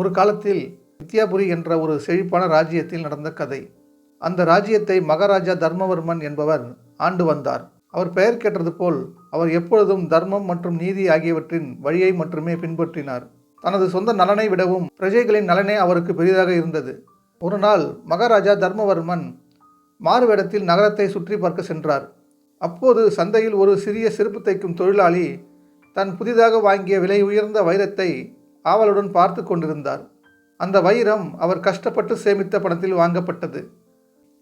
ஒரு காலத்தில் வித்யாபுரி என்ற ஒரு செழிப்பான ராஜ்யத்தில் நடந்த கதை. அந்த ராஜ்யத்தை மகாராஜா தர்மவர்மன் என்பவர் ஆண்டு வந்தார். அவர் பெயர் கேட்டது போல் அவர் எப்பொழுதும் தர்மம் மற்றும் நீதி ஆகியவற்றின் வழியை மட்டுமே பின்பற்றினார். தனது சொந்த நலனை விடவும் பிரஜைகளின் நலனே அவருக்கு பெரிதாக இருந்தது. ஒரு நாள் மகாராஜா தர்மவர்மன் மாறுவேடத்தில் நகரத்தை சுற்றி பார்க்க சென்றார். அப்போது சந்தையில் ஒரு சிறிய செருப்பு தைக்கும் தொழிலாளி தன் புதிதாக வாங்கிய விலை உயர்ந்த வைரத்தை ஆவலுடன் பார்த்து கொண்டிருந்தார். அந்த வைரம் அவர் கஷ்டப்பட்டு சேமித்த பணத்தில் வாங்கப்பட்டது.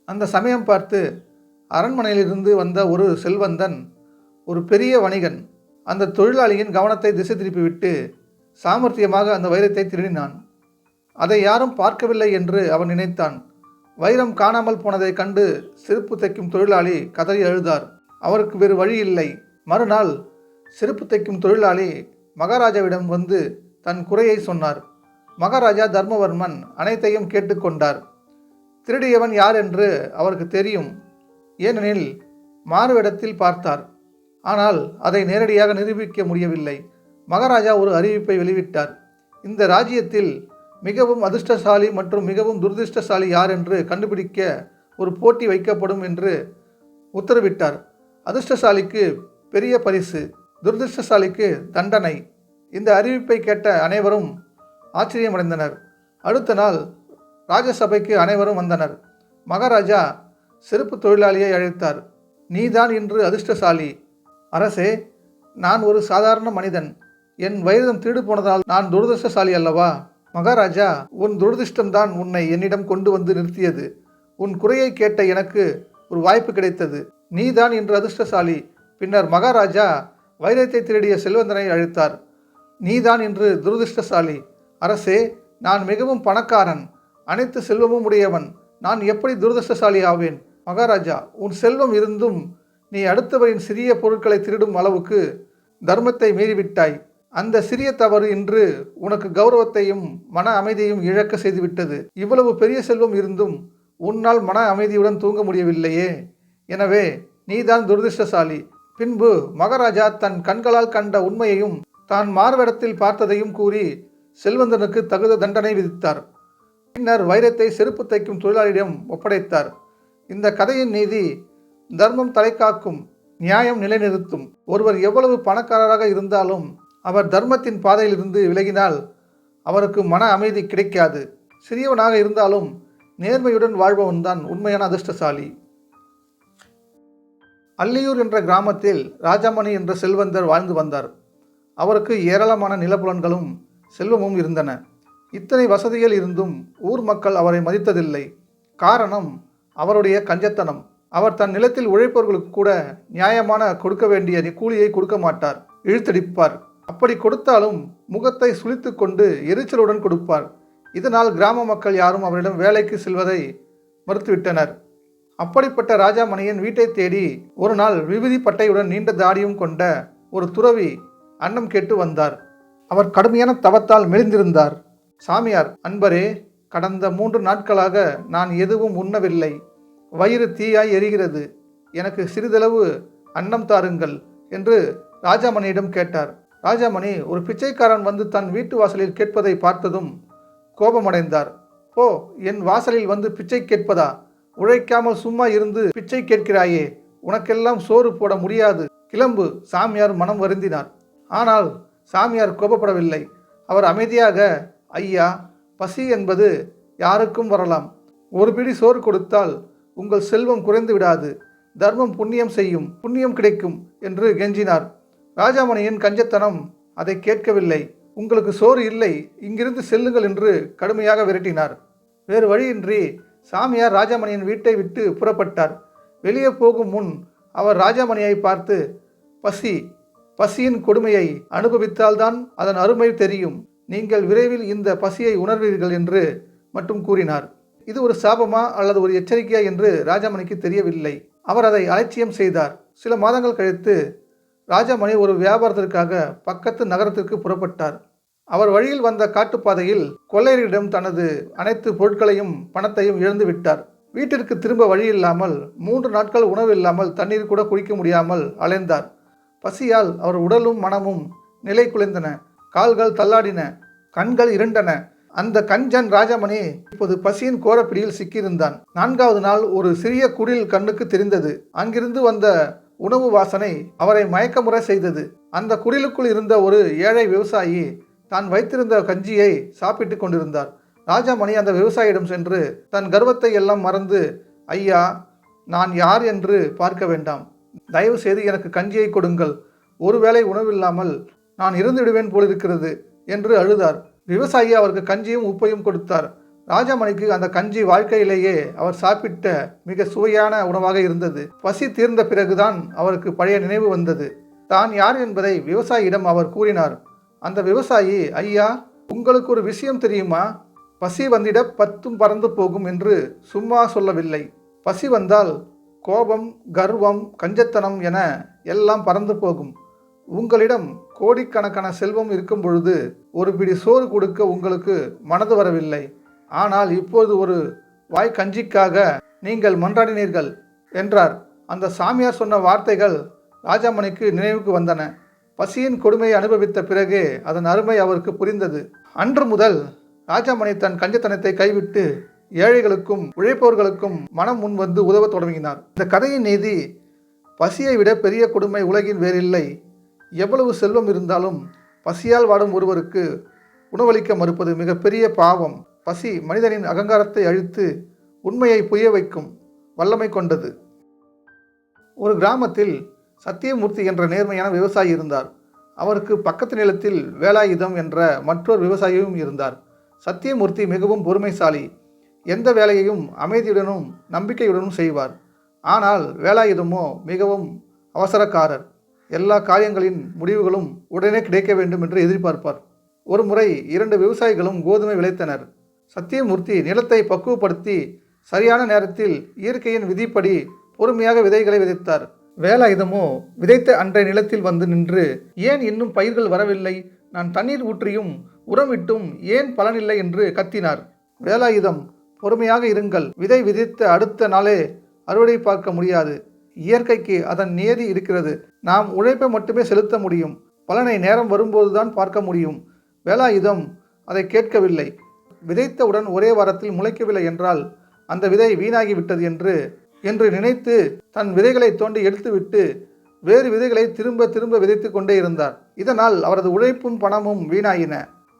அந்த சமயம் பார்த்து அரண்மனையிலிருந்து வந்த ஒரு செல்வந்தன் ஒரு பெரிய வணிகன் அந்த தொழிலாளியின் கவனத்தை திசை திருப்பிவிட்டு சாமர்த்தியமாக அந்த வைரத்தை திருடினான். அதை யாரும் பார்க்கவில்லை என்று அவன் நினைத்தான். வைரம் காணாமல் போனதைக் கண்டு செருப்பு தைக்கும் தொழிலாளி கதறி அழுதார். அவருக்கு வேறு வழி இல்லை. மறுநாள் செருப்பு தைக்கும் தொழிலாளி மகாராஜாவிடம் வந்து தன் குறையை சொன்னார். மகாராஜா தர்மவர்மன் அனைத்தையும் கேட்டுக்கொண்டார். திருடியவன் யார் என்று அவருக்கு தெரியும். ஏனெனில் மாறுவிடத்தில் பார்த்தார். ஆனால் அதை நேரடியாக நிரூபிக்க முடியவில்லை. மகாராஜா ஒரு அறிவிப்பை வெளியிட்டார். இந்த ராஜ்யத்தில் மிகவும் அதிர்ஷ்டசாலி மற்றும் மிகவும் துரதிர்ஷ்டசாலி யார் என்று கண்டுபிடிக்க ஒரு போட்டி வைக்கப்படும் என்று உத்தரவிட்டார். அதிர்ஷ்டசாலிக்கு பெரிய பரிசு துரதிர்ஷ்டசாலிக்கு தண்டனை. இந்த அறிவிப்பை கேட்ட அனைவரும் ஆச்சரியமடைந்தனர். அடுத்த நாள் ராஜசபைக்கு அனைவரும் வந்தனர். மகாராஜா செருப்பு தொழிலாளியை அழைத்தார். நீதான் இன்று அதிர்ஷ்டசாலி. அரசே நான் ஒரு சாதாரண மனிதன். என் வைரம் திருடு போனதால் நான் துரதிர்ஷ்டசாலி அல்லவா? மகாராஜா உன் துரதிருஷ்டம்தான் உன்னை என்னிடம் கொண்டு வந்து நிறுத்தியது. உன் குறையை கேட்ட எனக்கு ஒரு வாய்ப்பு கிடைத்தது. நீதான் இன்று அதிர்ஷ்டசாலி. பின்னர் மகாராஜா வைரத்தை திருடிய செல்வந்தனை அழைத்தார். நீதான் இன்று துரதிருஷ்டசாலி. அரசே நான் மிகவும் பணக்காரன். அனைத்து செல்வமும் உடையவன். நான் எப்படி துரதிருஷ்டசாலி ஆவேன்? மகாராஜா உன் செல்வம் இருந்தும் நீ அடுத்தவரின் சிறிய பொருட்களை திருடும் அளவுக்கு தர்மத்தை மீறிவிட்டாய். அந்த சிறிய தவறு இன்று உனக்கு கௌரவத்தையும் மன அமைதியையும் இழக்க செய்துவிட்டது. இவ்வளவு பெரிய செல்வம் இருந்தும் உன்னால் மன அமைதியுடன் தூங்க முடியவில்லையே. எனவே நீதான் துரதிருஷ்டசாலி. பின்பு மகாராஜா தன் கண்களால் கண்ட உண்மையையும் தான் மார்வேடத்தில் பார்த்ததையும் கூறி செல்வந்தனுக்கு தகுந்த தண்டனை விதித்தார். பின்னர் வைரத்தை செருப்பு தைக்கும் தொழிலாளியிடம் ஒப்படைத்தார். இந்த கதையின் நீதி தர்மம் தலைக்காக்கும் நியாயம் நிலைநிறுத்தும். ஒருவர் எவ்வளவு பணக்காரராக இருந்தாலும் அவர் தர்மத்தின் பாதையிலிருந்து விலகினால் அவருக்கு மன அமைதி கிடைக்காது. சிறியவனாக இருந்தாலும் நேர்மையுடன் வாழ்பவன்தான் உண்மையான அதிர்ஷ்டசாலி. அல்லியூர் என்ற கிராமத்தில் ராஜாமணி என்ற செல்வந்தர் வாழ்ந்து வந்தார். அவருக்கு ஏராளமான நிலப்புலன்களும் செல்வமும் இருந்தன. இத்தனை வசதிகள் இருந்தும் ஊர் மக்கள் அவரை மதித்ததில்லை. காரணம் அவருடைய கஞ்சத்தனம். அவர் தன் நிலத்தில் உழைப்பவர்களுக்கு கூட நியாயமான கொடுக்க வேண்டிய கூலியை கொடுக்க மாட்டார். இழுத்தடிப்பார். அப்படி கொடுத்தாலும் முகத்தை சுழித்து கொண்டு எரிச்சலுடன் கொடுப்பார். இதனால் கிராம மக்கள் யாரும் அவரிடம் வேலைக்கு செல்வதை மறுத்துவிட்டனர். அப்படிப்பட்ட ராஜாமணியின் வீட்டை தேடி ஒரு நாள் விபூதி பட்டையுடன் நீண்ட தாடியும் கொண்ட ஒரு துறவி அன்னம் கேட்டு வந்தார். அவர் கடுமையான தவத்தால் மெலிந்திருந்தார். சாமியார் அன்பரே கடந்த மூன்று நாட்களாக நான் எதுவும் உண்ணவில்லை. வயிறு தீயாய் எரிகிறது. எனக்கு சிறிதளவு அன்னம் தாருங்கள் என்று ராஜாமணியிடம் கேட்டார். ராஜாமணி ஒரு பிச்சைக்காரன் வந்து தன் வீட்டு வாசலில் கேட்பதை பார்த்ததும் கோபமடைந்தார். ஓ என் வாசலில் வந்து பிச்சை கேட்பதா? உழைக்காமல் சும்மா இருந்து பிச்சை கேட்கிறாயே உனக்கெல்லாம் சோறு போட முடியாது. கிளம்பு சாமியார் மனம் வருந்தினார். ஆனால் சாமியார் கோபப்படவில்லை. அவர் அமைதியாக ஐயா பசி என்பது யாருக்கும் வரலாம். ஒரு பிடி சோறு கொடுத்தால் உங்கள் செல்வம் குறைந்து விடாது. தர்மம் புண்ணியம் செய்யும் புண்ணியம் கிடைக்கும் என்று கெஞ்சினார். ராஜாமணியின் கஞ்சத்தனம் அதை கேட்கவில்லை. உங்களுக்கு சோறு இல்லை இங்கிருந்து செல்லுங்கள் என்று கடுமையாக விரட்டினார். வேறு வழியின்றி சாமியார் ராஜாமணியின் வீட்டை விட்டு புறப்பட்டார். வெளியே போகும் முன் அவர் ராஜாமணியை பார்த்து பசி பசியின் கொடுமையை அனுபவித்தால்தான் அதன் அருமை தெரியும். நீங்கள் விரைவில் இந்த பசியை உணர்வீர்கள் என்று மட்டும் கூறினார். இது ஒரு சாபமா அல்லது ஒரு எச்சரிக்கையா என்று ராஜாமணிக்கு தெரியவில்லை. அவர் அதை அலட்சியம் செய்தார். சில மாதங்கள் கழித்து ராஜாமணி ஒரு வியாபாரத்திற்காக பக்கத்து நகரத்திற்கு புறப்பட்டார். அவர் வழியில் வந்த காட்டுப்பாதையில் கொள்ளையரிடம் தனது அனைத்து பொருட்களையும் பணத்தையும் இழந்து விட்டார். வீட்டிற்கு திரும்ப வழி இல்லாமல் மூன்று நாட்கள் உணவு இல்லாமல் தண்ணீர் கூட குடிக்க முடியாமல் அலைந்தார். பசியால் அவர் உடலும் மனமும் நிலை குலைந்தன கால்கள் தள்ளாடின கண்கள் இருண்டன. அந்த கஞ்சன் ராஜமணி இப்போது பசியின் கோரப்பிடியில் சிக்கியிருந்தான். நான்காவது நாள் ஒரு சிறிய குடில் கண்ணுக்கு தெரிந்தது. அங்கிருந்து வந்த உணவு வாசனை அவரை மயக்கமுறை செய்தது. அந்த குடிலுக்குள் இருந்த ஒரு ஏழை விவசாயி தான் வைத்திருந்த கஞ்சியை சாப்பிட்டு கொண்டிருந்தார். ராஜாமணி அந்த விவசாயியிடம் சென்று தன் கர்வத்தை எல்லாம் மறந்து ஐயா நான் யார் என்று பார்க்க வேண்டாம். தயவு செய்து எனக்கு கஞ்சியை கொடுங்கள். ஒருவேளை உணவில்லாமல் நான் இருந்துவிடுவேன் போலிருக்கிறது என்று அழுதார். விவசாயி அவருக்கு கஞ்சியும் உப்பையும் கொடுத்தார். ராஜாமணிக்கு அந்த கஞ்சி வாழ்க்கையிலேயே அவர் சாப்பிட்ட மிக சுவையான உணவாக இருந்தது. பசி தீர்ந்த பிறகுதான் அவருக்கு பழைய நினைவு வந்தது. தான் யார் என்பதை விவசாயியிடம் அவர் கூறினார். அந்த விவசாயி ஐயா உங்களுக்கு ஒரு விஷயம் தெரியுமா? பசி வந்திட பத்தும் பறந்து போகும் என்று சும்மா சொல்லவில்லை. பசி வந்தால் கோபம் கர்வம் கஞ்சத்தனம் என எல்லாம் பறந்து போகும். உங்களிடம் கோடிக்கணக்கான செல்வம் இருக்கும் பொழுது ஒரு பிடி சோறு கொடுக்க உங்களுக்கு மனது வரவில்லை. ஆனால் இப்போது ஒரு வாய் கஞ்சிக்காக நீங்கள் மன்றாடினீர்கள் என்றார். அந்த சாமியார் சொன்ன வார்த்தைகள் ராஜாமணிக்கு நினைவுக்கு வந்தன. பசியின் கொடுமையை அனுபவித்த பிறகே அதன் அருமை அவருக்கு புரிந்தது. அன்று முதல் ராஜாமணி தன் கஞ்சத்தனத்தை கைவிட்டு ஏழைகளுக்கும் உழைப்பவர்களுக்கும் மனம் முன் வந்து உதவ தொடங்கினார். இந்த கதையின் நீதி பசியை விட பெரிய கொடுமை உலகின் வேறில்லை. எவ்வளவு செல்வம் இருந்தாலும் பசியால் வாடும் ஒருவருக்கு உணவளிக்க மறுப்பது மிகப்பெரிய பாவம். பசி மனிதனின் அகங்காரத்தை அழித்து உண்மையை புய வைக்கும் வல்லமை கொண்டது. ஒரு கிராமத்தில் சத்தியமூர்த்தி என்ற நேர்மையான விவசாயி இருந்தார். அவருக்கு பக்கத்து நிலத்தில் வேலாயுதம் என்ற மற்றொரு விவசாயியும் இருந்தார். சத்தியமூர்த்தி மிகவும் பொறுமைசாலி. எந்த வேலையையும் அமைதியுடனும் நம்பிக்கையுடனும் செய்வார். ஆனால் வேலாயுதமோ மிகவும் அவசரக்காரர். எல்லா காரியங்களின் முடிவுகளும் உடனே கிடைக்க வேண்டும் என்று எதிர்பார்ப்பார். ஒரு முறை இரண்டு விவசாயிகளும் கோதுமை விளைத்தனர். சத்தியமூர்த்தி நிலத்தை பக்குவப்படுத்தி சரியான நேரத்தில் இயற்கையின் விதிப்படி பொறுமையாக விதைகளை விதைத்தார். வேலாயுதமோ விதைத்த அன்றைய நிலத்தில் வந்து நின்று ஏன் இன்னும் பயிர்கள் வரவில்லை? நான் தண்ணீர் ஊற்றியும் உரமிட்டும் ஏன் பலனில்லை? என்று கத்தினார். வேலாயுதம் பொறுமையாக இருங்கள். விதை விதைத்த அடுத்த நாளே அறுவடை பார்க்க முடியாது. இயற்கைக்கு அதன் நியதி இருக்கிறது. நாம் உழைப்பை மட்டுமே செலுத்த முடியும். பலனை நேரம் வரும்போதுதான் பார்க்க முடியும். வேலாயுதம் அதை கேட்கவில்லை. விதைத்தவுடன் ஒரே வாரத்தில் முளைக்கவில்லை என்றால் அந்த விதை வீணாகிவிட்டது என்று என்று நினைத்து தன் விதைகளை தோண்டி எடுத்துவிட்டு வேறு விதைகளை திரும்ப திரும்ப விதைத்து கொண்டே இருந்தார். இதனால் அவரது உழைப்பும் பணமும் வீணாயின.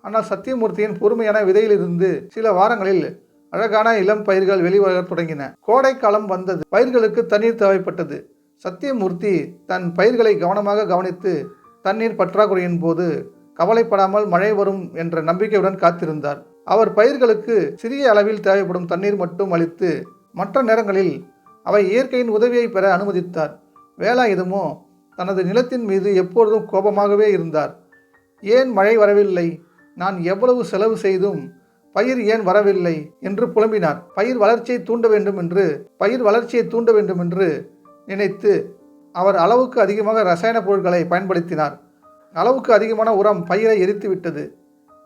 ஆனால் சத்தியமூர்த்தியின் பொறுமையான விதையிலிருந்து சில வாரங்களில் அழகான இளம் பயிர்கள் வெளிவரத் தொடங்கின. கோடைக்காலம் வந்தது. பயிர்களுக்கு தண்ணீர் தேவைப்பட்டது. சத்தியமூர்த்தி தன் பயிர்களை கவனமாக கவனித்து தண்ணீர் பற்றாக்குறையின் போது கவலைப்படாமல் மழை வரும் என்ற நம்பிக்கையுடன் காத்திருந்தார். அவர் பயிர்களுக்கு சிறிய அளவில் தேவைப்படும் தண்ணீர் மட்டும் அளித்து மற்ற நேரங்களில் அவை இயற்கையின் உதவியை பெற அனுமதித்தார். வேலாயுதமோ தனது நிலத்தின் மீது எப்பொழுதும் கோபமாகவே இருந்தார். ஏன் மழை வரவில்லை? நான் எவ்வளவு செலவு செய்தும் பயிர் ஏன் வரவில்லை? என்று புலம்பினார் பயிர் வளர்ச்சியை தூண்ட வேண்டும் என்று பயிர் வளர்ச்சியை தூண்ட வேண்டும் என்று நினைத்து அவர் அளவுக்கு அதிகமாக ரசாயன பொருட்களை பயன்படுத்தினார். அளவுக்கு அதிகமான உரம் பயிரை எரித்து விட்டது.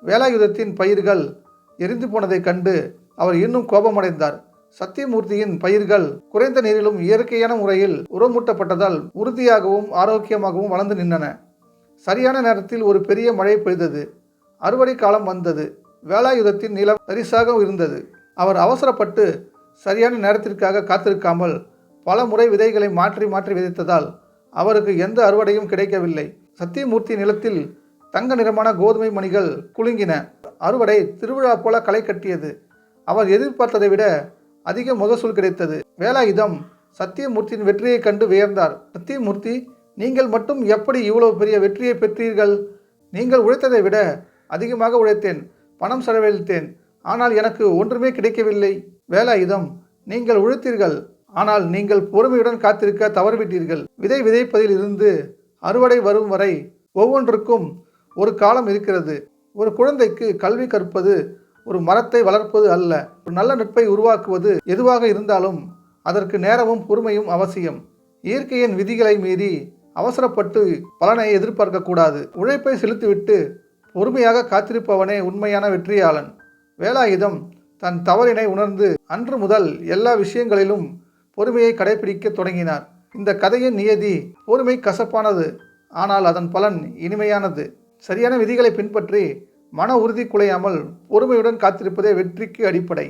வேலாயுதத்தின் பயிர்கள் எரிந்து போனதைக் கண்டு அவர் இன்னும் கோபமடைந்தார். சத்தியமூர்த்தியின் பயிர்கள் குறைந்த நீரிலும் இயற்கையான முறையில் உரமூட்டப்பட்டதால் உறுதியாகவும் ஆரோக்கியமாகவும் வளர்ந்து நின்றன. சரியான நேரத்தில் ஒரு பெரிய மழை பெய்தது. அறுவடை காலம் வந்தது. வேலாயுதத்தின் நிலம் சரிசாக இருந்தது. அவர் அவசரப்பட்டு சரியான நேரத்திற்காக காத்திருக்காமல் பல முறை விதைகளை மாற்றி மாற்றி விதைத்ததால் அவருக்கு எந்த அறுவடையும் கிடைக்கவில்லை. சத்தியமூர்த்தி நிலத்தில் தங்க நிறமான கோதுமை மணிகள் குலுங்கின. அறுவடை திருவிழா போல களை கட்டியது. அவர் எதிர்பார்த்ததை விட அதிக முகசூல் கிடைத்தது. வேலாயுதம் சத்தியமூர்த்தியின் வெற்றியைக் கண்டு வியர்ந்தார் சத்தியமூர்த்தி நீங்கள் மட்டும் எப்படி இவ்வளவு பெரிய வெற்றியை பெற்றீர்கள்? நீங்கள் உழைத்ததை விட அதிகமாக உழைத்தேன். பணம் செலவழித்தேன். ஆனால் எனக்கு ஒன்றுமே கிடைக்கவில்லை. வேலாயுதம் நீங்கள் உழைத்தீர்கள். ஆனால் நீங்கள் பொறுமையுடன் காத்திருக்க தவறிவிட்டீர்கள். விதை விதைப்பதில் இருந்து அறுவடை வரும் வரை ஒவ்வொன்றுக்கும் ஒரு காலம் இருக்கிறது. ஒரு குழந்தைக்கு கல்வி கற்பது ஒரு மரத்தை வளர்ப்பது அல்ல. ஒரு நல்ல நட்பை உருவாக்குவது எதுவாக இருந்தாலும் அதற்கு நேரமும் பொறுமையும் அவசியம். இயற்கையின் விதிகளை மீறி அவசரப்பட்டு பலனை எதிர்பார்க்கக்கூடாது. உழைப்பை செலுத்திவிட்டு பொறுமையாக காத்திருப்பவனே உண்மையான வெற்றியாளன். வேலாயுதம் தன் தவறினை உணர்ந்து அன்று முதல் எல்லா விஷயங்களிலும் பொறுமையை கடைபிடிக்க தொடங்கினார். இந்த கதையின் நியதி பொறுமை கசப்பானது ஆனால் அதன் பலன் இனிமையானது. சரியான விதிகளை பின்பற்றி மன உறுதி குலையாமல் பொறுமையுடன் காத்திருப்பதே வெற்றிக்கு அடிப்படை.